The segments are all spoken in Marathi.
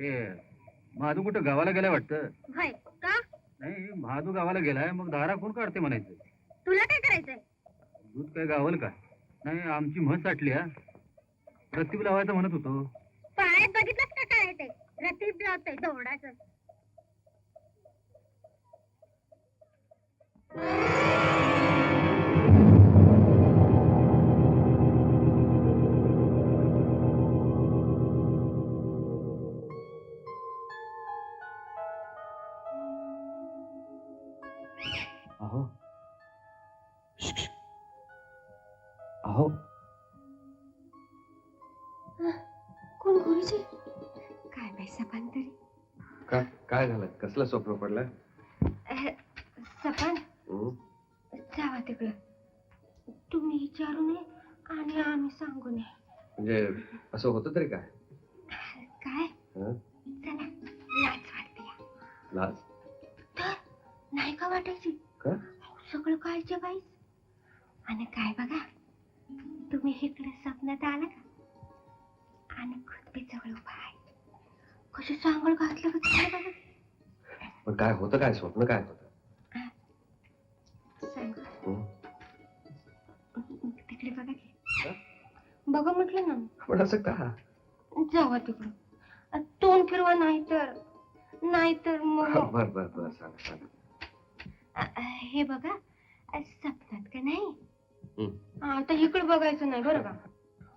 ते महादू कुठं गावाला गेलाय वाटतं? होय का? नाही महादू गावाला गेलाय मग दारा कोण काढते म्हणायचं? तुला काय करायचंय? दूध काय गावल का? नाही आमची म्हस साठली हा. रत्तीब लावायचं म्हणत होतो. पायात बघितलंस का काय ते? रतीब लावतंय दौडाचं अहो. अहो. कोण गुरुजी? काय पैसा पान तरी? काय काय झालं? कसलं स्वप्न पडलं? सपान? हं? जावा तिकडं. तुम्ही विचारू नये आणि आम्ही सांगू नये. म्हणजे असं होतं तरी काय? आणि काय बघा? तुम्ही इकडे स्वप्नात आला का? आणि खुदबी जवळ उभा आहे. कशी चांगलं घातलं काय बघा? पण काय होतं काय? स्वप्न काय होतं? सांगा. हं? तिकडे बघा की? बघा म्हटलं ना पण असं का? जावा तिकडं अ, तोंड फिरवा नाही तर नाही तर मग बर बर बर सांग सांग. अ, अ, हे बघा. अ, स्वप्नात का नाही? हं. आता इकडे बघायचं नाही बरं का?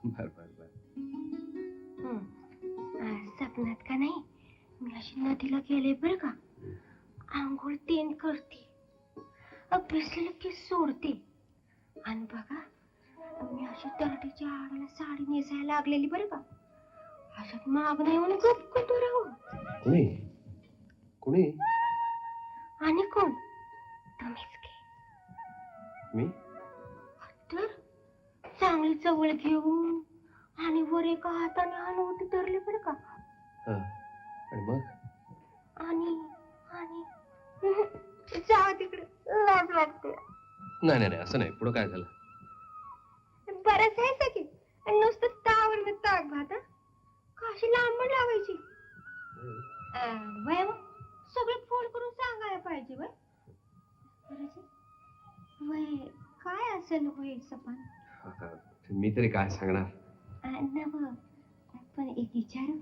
बर बर बर. हं. अ, स्वप्नात का नाही? मी अशी नदीला गेले बरं का? आंघोळ तेन करते. अ, भिजलेलं की सोडते. आणि बघा मी अशी तरटीच्या आडाला साडी नेसायला लागलेली बरं का? अशात माग नाही येऊन गप्प राहू कुणी? कुणी? आणि कोण? तुम्हीच की. मी? जवळ घेऊन आणि वर एका हाताने हलवती धरले बरं का. हं. आणि मग? आणि आणि. जा तिकडे. लाज वाटते. नाही नाही नाही असं नाही. पुढं काय झालं बरंच आहे की आणि नुसतं तावर ताक भात हं? काशी लांबण लावायची अं, वय मग सगळे फोन करून सांगायला पाहिजे वय बरंच आहे. वय काय असेल होय सपान आता मी तरी काय सांगणार? पण एक विचारू.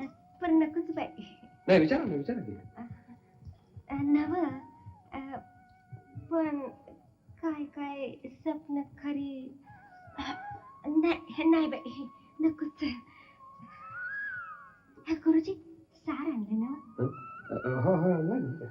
अं, पण नकोच बाई. नाही विचारा ना विचारा की. अं, नव पण काय काय स्वप्न खरी? नाही नाही बाई नकोच. गुरुजी सार आणलं ना अ, हो हो नाही नाही.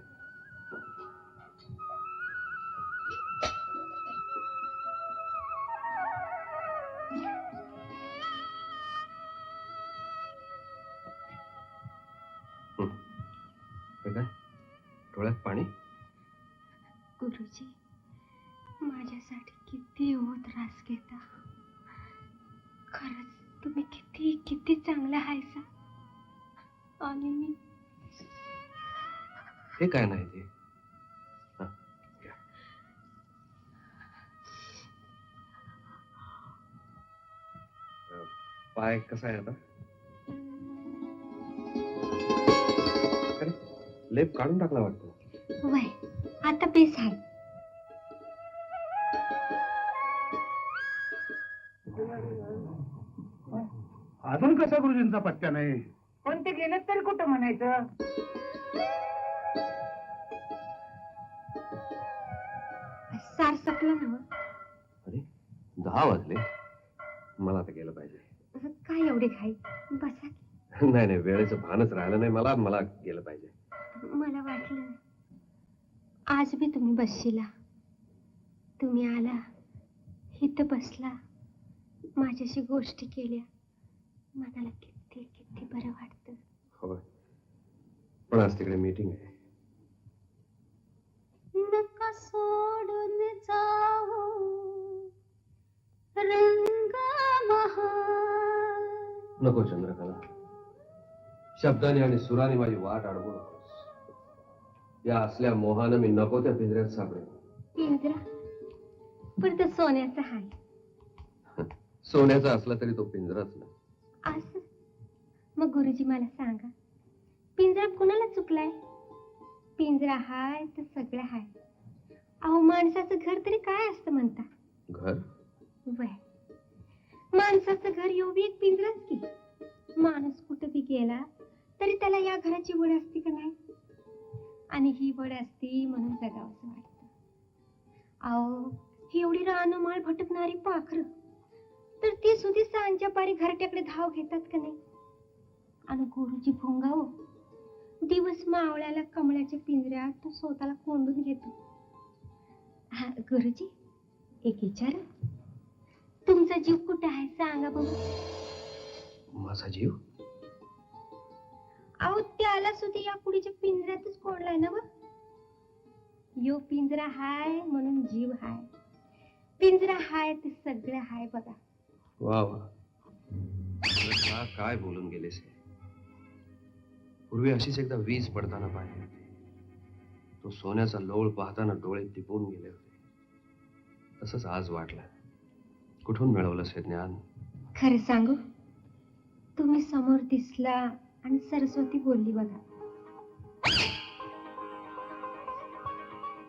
हो त्रास घेता. खरंच तुम्ही किती किती चांगला हायसा आणि मी हे काय नाही ते? पाय कसा आहे आता? लेप काढून टाकला वाटतो. वय आता बेस आहे. अजून कसा गुरुजींचा पत्त्या नाही? पण ते गेलं तरी कुठं म्हणायचं? सार सपला ना अरे दहा वाजले. मला आता गेलं पाहिजे. काय एवढे घाई? बसा की. नाही नाही वेळेचं भानच राहिलं नाही. मला मला गेलं पाहिजे. मला वाटलं आज बी तुम्ही बसशिला. तुम्ही आला इथं बसला माझ्याशी गोष्टी केल्या. मनाला किती किती बरं वाटतं. होय. पण आज तिकडे मीटिंग आहे. नका सोडून जाऊ. रंग नको चंद्रकला. शब्दाने आणि सुराने माझी वाट अडवू नकोस. या असल्या मोहानं मी नको त्या पिंजऱ्यात सापडेन. पिंजरा? पण तो सोन्याचा आहे सोन्याचा असला तरी तो पिंजराच नाही. असं? मग गुरुजी मला सांगा पिंजरा कुणाला चुकलाय? पिंजरा हाय तर सगळं हाय. अहो माणसाचं घर तरी काय असतं म्हणता? घर? वय. माणसाचं घर येऊ बी एक पिंजराच की. माणूस कुठं बी गेला तरी त्याला या घराची वड असते का नाही? आणि ही वड असती म्हणून जगावंसं वाटतं. अहो ही एवढी रानमाळ भटकणारी पाखरं. तर ती सुधी सांच्या पारी घरट्याकडे धाव घेतात का नाही? आणि गुरुजी भोंगाव. दिवस मावळ्याला कमळाच्या पिंजऱ्यात तो स्वतःला कोंडून घेतो. हा गुरुजी एक विचार. तुमचा जीव कुठं आहे सांगा बघू. माझा जीव? अहो त्याला सुद्धा या कुडीच्या पिंजऱ्यातच कोंडलाय ना बघ यो पिंजरा हाय म्हणून जीव हाय. पिंजरा हाय तर सगळं हाय बघा. वा वा. काय बोलून गेलेस हे? पूर्वी अशीच एकदा वीज पडताना पाहिली होती. तो सोन्याचा लोळ पाहताना डोळे दिपून गेले होते. तसंच आज वाटलं. कुठून मिळवलंस हे ज्ञान? खरं सांगू? तुम्ही समोर दिसला आणि सरस्वती बोलली बघा.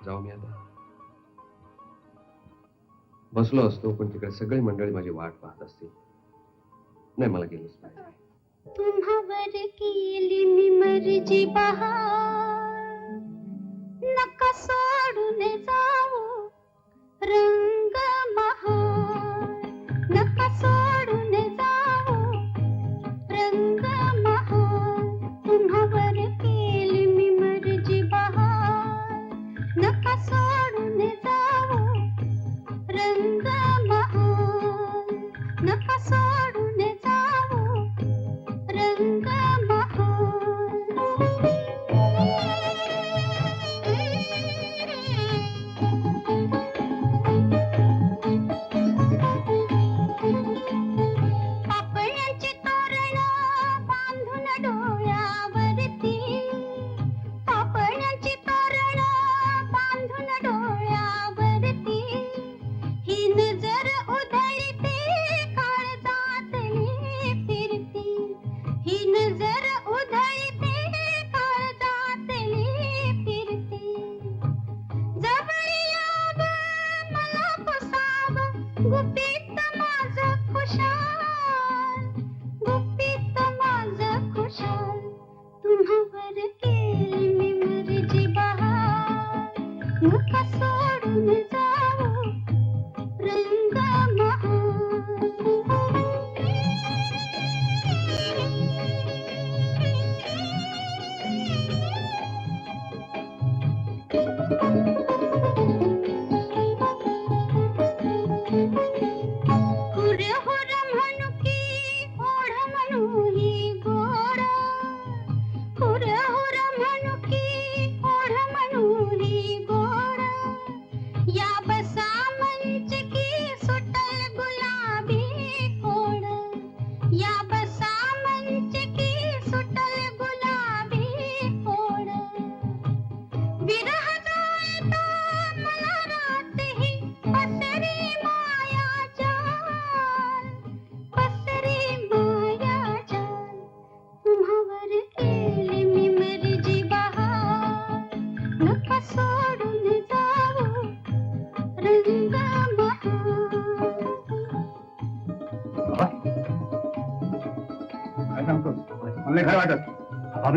जाऊ मी आता. बसलो असतो पण तिकडे सगळी मंडळी माझी वाट पाहत असतील. नाही मला गेलंच पाहिजे तुम्हावर केली मी मर्जी बहार. नका सोडून जाऊ रंग महार नका सोडून जाऊ रंग महार तुम्हावर केली मी मर्जी बहार. नका सोडून जाऊ. रंग महार नका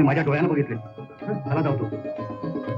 मी माझ्या डोळ्यानं बघितले. चला जाऊ तो.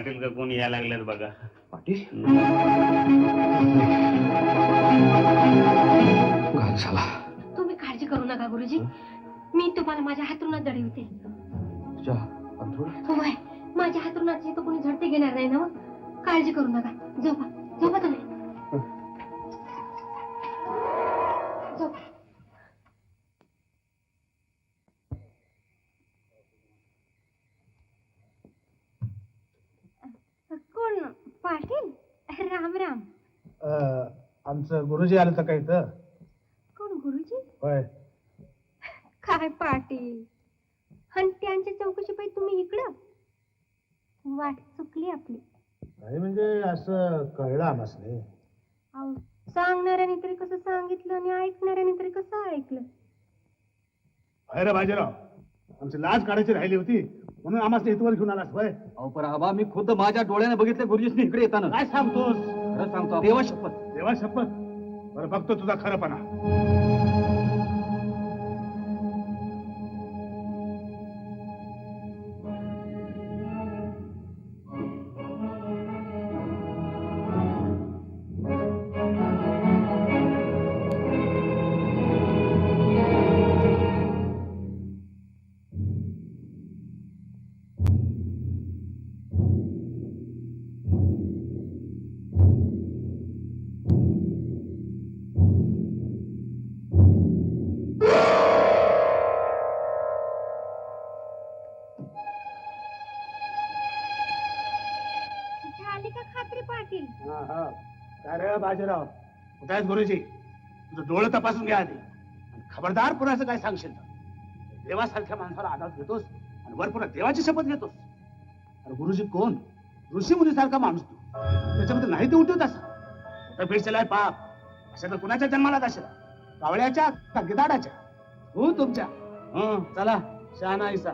पाटील का कोणी यायला लागलेत बघा. पाटी घाल झाला? तुम्ही काळजी करू नका गुरुजी. मी तुम्हाला माझ्या हातरुणात दडवते तुझ्या अंथरुणात? होय माझ्या हातरुणाची तर कोणी झडते घेणार नाही ना मग? काळजी करू नका. झोपा. झोपा तुम्ही. आमचं गुरुजी आलं तर काही तर कोण गुरुजी? होय. काय पाटील? आणि त्यांच्या चौकशी पाहिजे तुम्ही इकडं? वाट चुकली आपली. नाही म्हणजे असं कळलं आम्हाला अहो सांगणाऱ्याने तरी कसं सांगितलं आणि ऐकणाऱ्याने तरी कसं ऐकलं? होय रे बाजीराव आमची लाज काढायची राहिली होती. म्हणून आम्हाला इथवर घेऊन आलास होय. अहो पण आबा मी खुद्द माझ्या डोळ्याने बघितलं गुरुजीसनी इकडे येताना. काय सांगतोस? खरं सांगतो देवा शपथ. देवा शपथ? बरं बघतो तुझा खरंपणा. बाजीराव कुठे आहेत गुरुजी तुझं डोळं तपासून घ्या आधी. आणि खबरदार पुन्हा असं काय सांगशील तर? देवासारख्या माणसाला आधार घेतोस आणि वर पुन्हा देवाची शपथ घेतोस. अरे गुरुजी कोण? ऋषी मुनीसारखा माणूस तू. त्याच्यामध्ये नाही ते उठवत असा. कुठं फिरचलाय पाप? अशा तर कुणाच्या जन्माला असेल कावळ्याच्या का गिदाडाच्या हो तुमच्या. हं, चला शहाणा ऐसा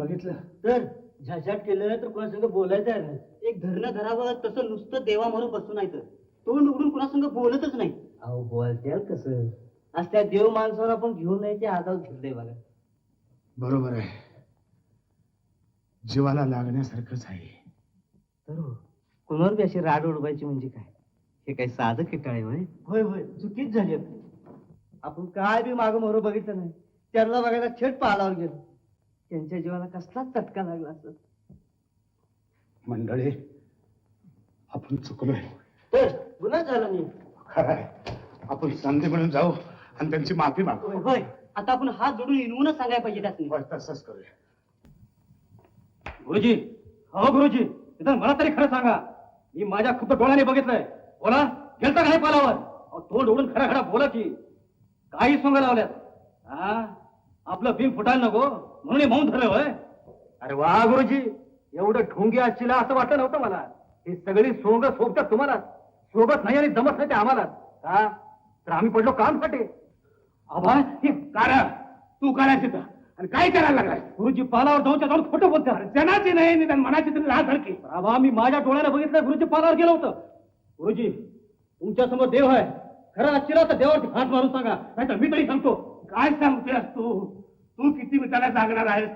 बघितलं. तर? झटझट केलं तर कोणासंग बोलायचं आहे ना एक धरणं धरावं तसं नुसतं देवा म्हणून बसून नाही तर. तोंड उघडून कोणासंग बोलतच नाही. अहो बोलत्याल कसं? आज त्या देव माणसावर आपण घेऊन यायचे आधाव घेतलंय बघा. बरोबर आहे. जीवाला लागण्यासारखंच आहे. तर हो, कोणावर बी अशी राड उडवायची म्हणजे काय? हे काय साधं किटाळे होय? होय होय चुकीच झाली. आपली. आपण काय बी मागं मोर बघितलं नाही. त्यांना बघायला थेट पाहालावर गेलो. त्यांच्या जीवाला कसलाच चटका लागला असत मंडळी आपण चुकलोय. तर गुन्हा झाला नाही. खरं आहे. आपण संधी मिळून जाऊ आणि त्यांची माफी मागू. होय होय. आता आपण हात जोडून इनवूनच सांगायला पाहिजे त्यासनी. होय, तसंच करूया. गुरुजी हो गुरुजी निदान मला तरी खरं सांगा. मी माझ्या खुद्द डोळ्याने बघितलंय. बोला गेलता का नाही पालावर? अहो, तोंड उडून खरा खरा बोला की. काही सोंग लावल्यात. हा आपलं बिंग फुटायला नको. म्हणून हे मौन धरलं होय? अरे वा गुरुजी. एवढं ढोंगी असशीला असं वाटलं नव्हतं मला. ही सगळी सोंग सोबतात तुम्हाला. सोबत नाही आणि जमत नाही ते आम्हाला. हा तर आम्ही पडलो काम फाटे आबा हे कारण. तू काय तिथं आणि काय करायला लागलाय गुरुजी पालावर जाऊन जाऊन खोटं बोलतात जनाची नाही निदान मनाची तरी राहा धडकी आबा मी माझ्या डोळ्याला बघितलं गुरुजी पालावर गेलो होतं. गुरुजी तुमच्यासमोर देव आहे. खरं असतील तर देवावरती हात मारून सांगा. नाहीतर मी तरी सांगतो. काय सांगतोयस तू? तू किती मिटाला जागणार आहेस?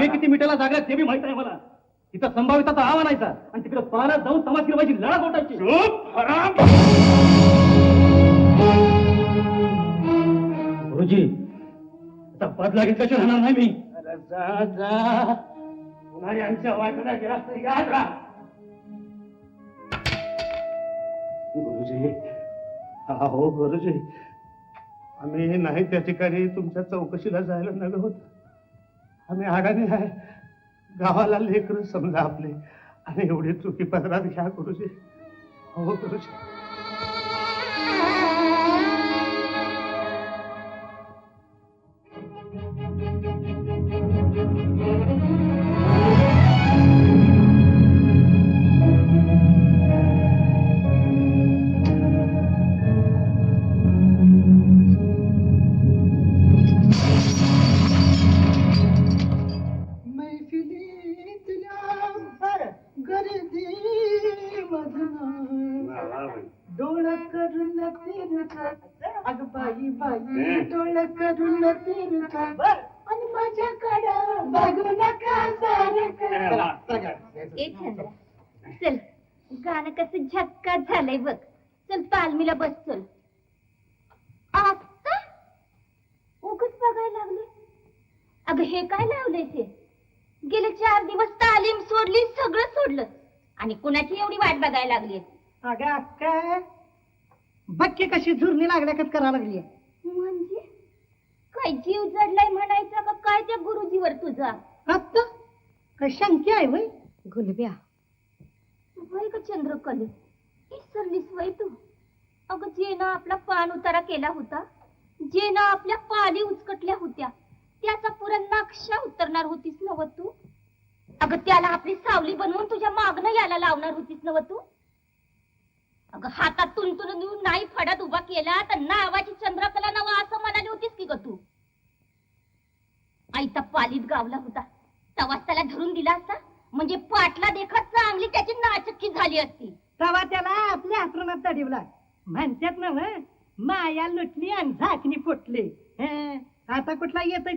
हे. किती मिठाला जागल्यात ते बी माहीत आहे मला. तिथं संभाविताचा आव आणायचा आणि तिकडे पाण्यात जाऊन समाज फिरवायची लढा हराम. गुरुजी आता बदला घेतल्याशिवाय राहणार नाही मी? जा जा. पुन्हा यांच्या वाटण्या गेला तर याद राहा. गुरुजी. हा हो गुरुजी. आम्ही नाही त्या ठिकाणी तुमच्या चौकशीला जायला नव्हे होत. आम्ही अडाणी आहे. गावाला लेकर समजा आपले. आणि एवढी चुकी पदरात घ्या गुरुजी. हो गुरुजी. झालंय बघ. चल तालमीला बस चल. आता उगच बघायला लागले. अगं हे काय लावलंय ते? गेले चार दिवस तालीम सोडली सगळं सोडलं. आणि कुणाची एवढी वाट बघायला लागली अगं अक्का बक्की कशी झुरणी लागल्याकच करा लागली म्हणजे? काय जीव जडलाय म्हणायचा का? काय त्या गुरुजीवर तुझा? आत्ता? काय शंकी आहे वय? गुलब्या. वय का चंद्रकले? इसरलीस वय तू? अगं जे आपला पान उतारा केला होता जे आपल्या पाली उचकटल्या होत्या त्याचा पुरा नक्षा उतरणार होतीस नव तू? अगं त्याला आपली सावली बनवून तुझ्या मागणं यायला लावणार होतीस नव तू? अगं हातात तुंतून देऊन नाही फडात उभा केला तर नावाची चंद्रकला नवा असं म्हणाली होतीस की ग तू? आईचा पालीत गावला होता तवाच त्याला धरून दिला असता म्हणजे पाटला देखत चांगली त्याची नाचक्की झाली असती. तेव्हा त्याला आपल्या आश्रमात तडिवला म्हणतात ना मग माया लुटली आणि झाकणी फुटली. हं, आता कुठला येत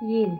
येईल.